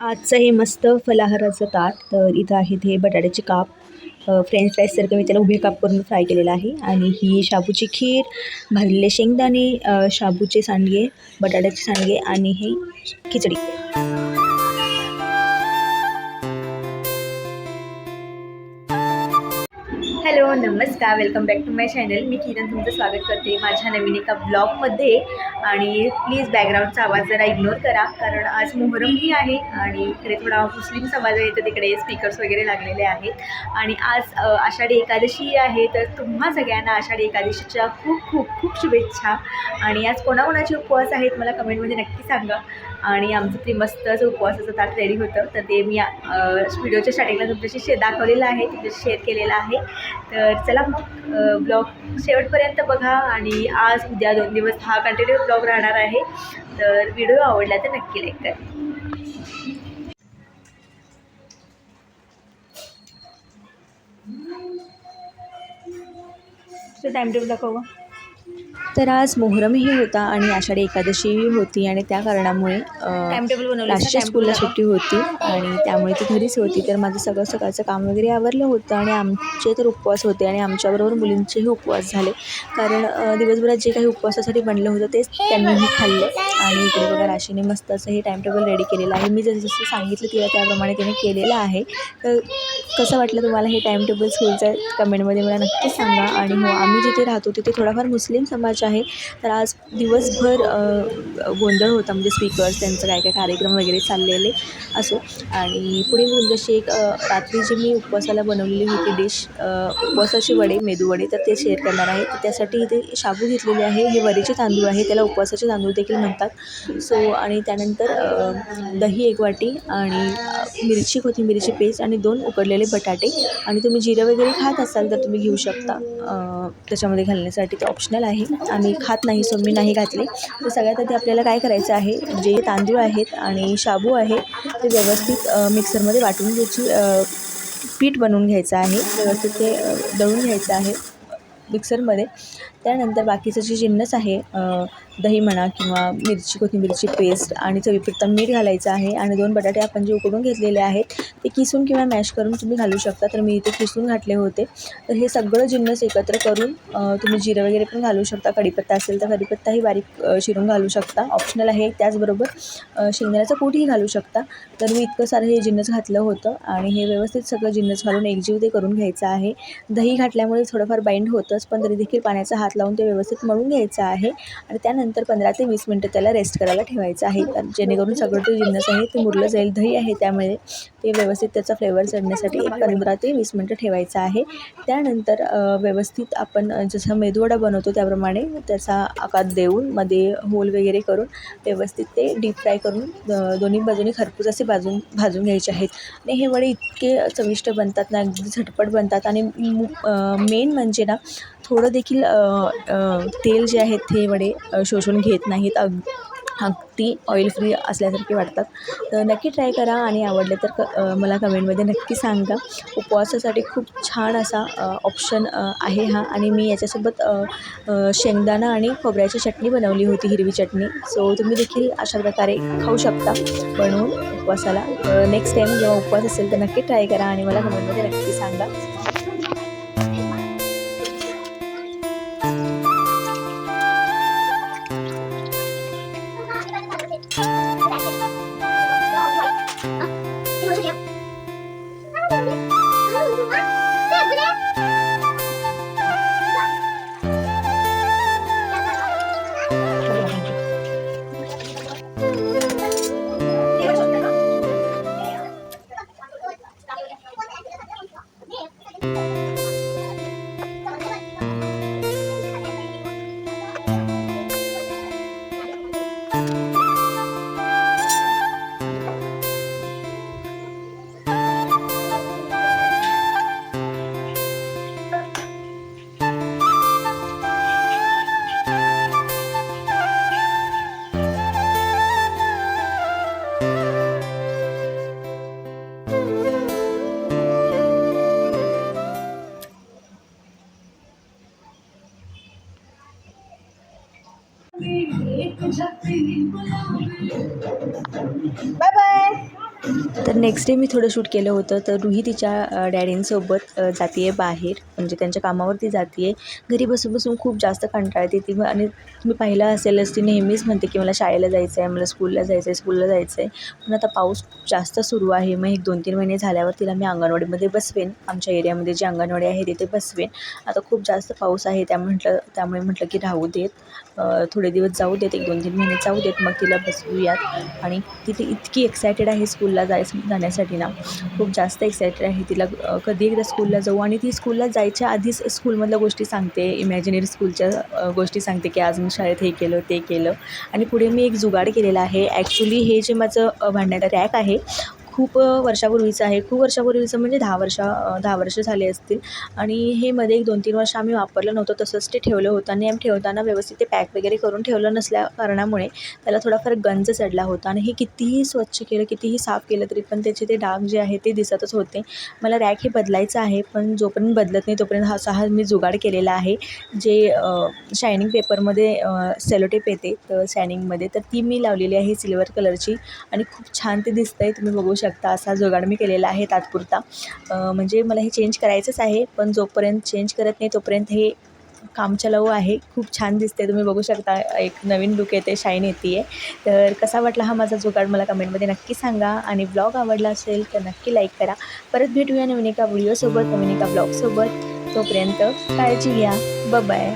आजचं हे मस्त फलाहाराचं ताट तर इथं आहेत हे बटाट्याचे काप फ्रेंच फ्राईजसारखं मी त्याला उभे काप करून फ्राय केलेलं आहे. आणि ही शाबूची खीर भाजलेले शेंगदाणे शाबूचे सांडगे बटाट्याचे सांडगे आणि हे खिचडी. हॅलो नमस्कार. Welcome back to my channel मी किरण तुमचं स्वागत करते माझ्या नवीन एका ब्लॉगमध्ये आणि प्लीज बॅकग्राऊंडचा आवाज जरा इग्नोर करा कारण आज मोहरमही आहे आणि इकडे थोडा मुस्लिम समाज आहे तर तिकडे स्पीकर्स वगैरे लागलेले आहेत. आणि आज आषाढी एकादशी आहे तर तुम्हा सगळ्यांना आषाढी एकादशीच्या खूप खूप खूप शुभेच्छा. आणि आज कोणाकोणाचे उपवास आहेत मला कमेंटमध्ये नक्की सांगा. आणि आमचं ते मस्त असं उपवासाचं ताट रेडी होतं. तर ते मी व्हिडिओच्या स्टार्टिंगला तुमच्याशी शे दाखवलेलं आहे तुमच्याशी शेअर केलेलं आहे. तर चला मग ब्लॉग शेवटपर्यंत बघा आणि आज उद्या दोन दिवस हा कंटिन्यू ब्लॉग राहणार आहे. तर व्हिडिओ आवडला तर नक्की लाईक करा. टाईम टेबल दाखव तर आज मोहरमही होता आणि आषाढी एकादशीही होती आणि त्या कारणामुळे लास्टच्या स्कूलला सुट्टी होती आणि त्यामुळे ती घरीच होती. तर माझं सगळं सकाळचं काम वगैरे आवरलं होतं आणि आमचे तर उपवास होते आणि आमच्याबरोबर मुलींचेही उपवास झाले. कारण दिवसभरात जे काही उपवासासाठी बनलं होतं तेच त्यांनीही खाल्लं आणि इकडे बघा राशीने मस्त असं हे टाईमटेबल रेडी केलेलं आहे. मी जसं जसं सांगितलं तिला त्याप्रमाणे तिने केलेलं आहे. तर कसं वाटलं तुम्हाला हे टाईमटेबल स्कूलचं कमेंटमध्ये मला नक्की सांगा. आणि हो आम्ही जिथे राहतो तिथे थोडाफार मुस्लिम समाज आहे. तर आज दिवसभर गोंधळ होता. म्हणजे स्पीकर्स त्यांचं काय काय कार्यक्रम वगैरे चाललेले असो. आणि पुढे मी जशी एक रात्री जी मी उपवासाला बनवलेली होती डिश उपवासाचे वडे मेदूवडे तर ते शेअर करणार आहे. तर त्यासाठी इथे शाबू घेतलेले आहे. हे वरीचे तांदूळ आहे. त्याला उपवासाचे तांदूळ देखील म्हणतात. सो आणि त्यानंतर दही एक वाटी आणि मिरची कोथिंबीरची पेस्ट आणि दोन उकडलेले बटाटे आणि तुम्ही जिरं वगैरे खात असाल तर तुम्ही घेऊ शकता. त्याच्यामध्ये घालण्यासाठी ते ऑप्शनल आहे. आम्ही खात नाही सो मी नाही घातले. तर सगळ्यात आधी आपल्याला काय करायचं आहे जे तांदूळ आहेत आणि शाबू आहे ते व्यवस्थित मिक्सरमध्ये वाटून त्याची पीठ बनवून घ्यायचं आहे. व्यवस्थित ते दळून घ्यायचं आहे. मिक्सरमध्ये. त्यानंतर बाकीचं जे जिन्नस आहे दही म्हणा किंवा मिरची कोथिंबीरची पेस्ट आणि चवीपुरता मीठ घालायचं आहे आणि दोन बटाटे आपण जे उकडून घेतलेले आहेत ते किसून किंवा मॅश करून तुम्ही घालू शकता. तर मी इथे किसून घातले होते. तर हे सगळं जिन्नस एकत्र करून तुम्ही जिरं वगैरे पण घालू शकता. कढीपत्ता असेल तर कढीपत्ताही बारीक शिरून घालू शकता. ऑप्शनल आहे त्याचबरोबर अ, शेंगदाण्याचं कूटही घालू शकता. तर मी इतकं सारं हे जिन्नस घातलं होतं आणि हे व्यवस्थित सगळं जिन्नस घालून एकजीव ते करून घ्यायचं आहे. दही घातल्यामुळे थोडंफार बाइंड होतं होतंच पण तरी देखील पाण्याचा हात लावून ते व्यवस्थित मळून घ्यायचं आहे. आणि त्यानंतर पंधरा ते वीस मिनटं त्याला रेस्ट करायला ठेवायचं आहे. जेणेकरून सगळं ते जिन्नस आहे ते मुरलं जाईल दही आहे त्यामुळे. ते व्यवस्थित त्याचा फ्लेवर चढण्यासाठी एक पंधरा ते वीस मिनटं ठेवायचं आहे. त्यानंतर व्यवस्थित आपण जसं मेदूवडा बनवतो त्याप्रमाणे त्याचा आकार देऊन मध्ये होल वगैरे करून व्यवस्थित ते डीप फ्राय करून दोन्ही बाजूनी खरपूस असे भाजून भाजून घ्यायचे आहेत. आणि हे वडे इतके चविष्ट बनतात ना अगदी झटपट बनतात. आणि मेन म्हणजे ना थोडं देखील तेल जे आहेत ते वडे शोषून घेत नाहीत. अग अगदी ऑइल फ्री असल्यासारखे वाटतात. तर नक्की ट्राय करा आणि आवडले तर क मला कमेंटमध्ये नक्की सांगा. उपवासासाठी खूप छान असा ऑप्शन आहे हा. आणि मी याच्यासोबत शेंगदाणा आणि खोबऱ्याची चटणी बनवली होती हिरवी चटणी. सो तुम्ही देखील अशा प्रकारे खाऊ शकता. बनवून उपवासाला. नेक्स्ट टाईम जेव्हा उपवास असेल तर नक्की ट्राय करा आणि मला कमेंटमध्ये नक्की सांगा. बाय बाय तर नेक्स्ट डे मी थोडं शूट केलं होतं. तर रुही तिच्या डॅडींसोबत जाते आहे बाहेर. म्हणजे त्यांच्या कामावरती जाते आहे घरी बसून बसून खूप जास्त कंटाळते ती. मग आणि तुम्ही पाहिलं असेलच ती नेहमीच म्हणते की मला शाळेला जायचं आहे मला स्कूलला जायचं आहे स्कूलला जायचं आहे पण आता पाऊस खूप जास्त सुरू आहे. मग एक दोन तीन महिने झाल्यावर तिला मी अंगणवाडीमध्ये बसवेन. आमच्या एरियामध्ये जी अंगणवाडी आहे तिथे बसवेन. आता खूप जास्त पाऊस आहे. त्या म्हटलं त्यामुळे म्हटलं की राहू देत. थोडे दिवस जाऊ देत. एक दोन तीन महिने जाऊ देत. मग तिला बसवूयात. आणि तिथे इतकी एक्सायटेड आहे स्कूलला जाय जाण्यासाठी ना. खूप जास्त एक्सायटेड आहे तिला. कधी एकदा स्कूलला जाऊ आणि ती स्कूलला जायच्या आधीच स्कूलमधल्या गोष्टी सांगते. इमॅजिनरी स्कूलच्या गोष्टी सांगते की आज मी शाळेत हे केलं ते केलं. आणि पुढे मी एक जुगाड केलेला आहे. ॲक्च्युली हे जे माझं भांडण्याचा रॅक आहे खूप वर्षापूर्वीचं आहे. खूप वर्षापूर्वीचं म्हणजे दहा वर्ष दहा वर्ष झाले असतील. आणि हे मध्ये एक दोन तीन वर्ष आम्ही वापरलं नव्हतं तसंच ते ठेवलं होतं. आणि आम्ही ठेवताना व्यवस्थित ते पॅक वगैरे करून ठेवलं नसल्या कारणामुळे त्याला थोडाफार गंज चढला होता. आणि हे कितीही स्वच्छ केलं कितीही साफ केलं तरी पण त्याचे ते डाग जे आहे ते दिसतच होते. मला रॅक हे बदलायचं आहे पण जोपर्यंत बदलत नाही तोपर्यंत हा सहा मी जुगाड केलेला आहे. जे शायनिंग पेपरमध्ये सेलोटेप येते तर शायनिंगमध्ये तर ती मी लावलेली आहे सिल्वर कलरची. आणि खूप छान ते दिसतं आहे तुम्ही बघू शकता. असा जुगाड मी केलेला आहे तात्पुरता. म्हणजे मला हे चेंज करायचंच आहे पण जोपर्यंत चेंज करत नाही तोपर्यंत हे काम चलाऊ आहे. खूप छान दिसते तुम्ही बघू शकता एक नवीन लुक येते शाईन येते आहे तर कसा वाटला हा माझा जुगाड मला कमेंटमध्ये नक्की सांगा. आणि ब्लॉग आवडला असेल तर नक्की लाईक करा. परत भेटूया नवीन एका व्हिडिओसोबत नवीन एका ब्लॉगसोबत तोपर्यंत काळजी घ्या. बाय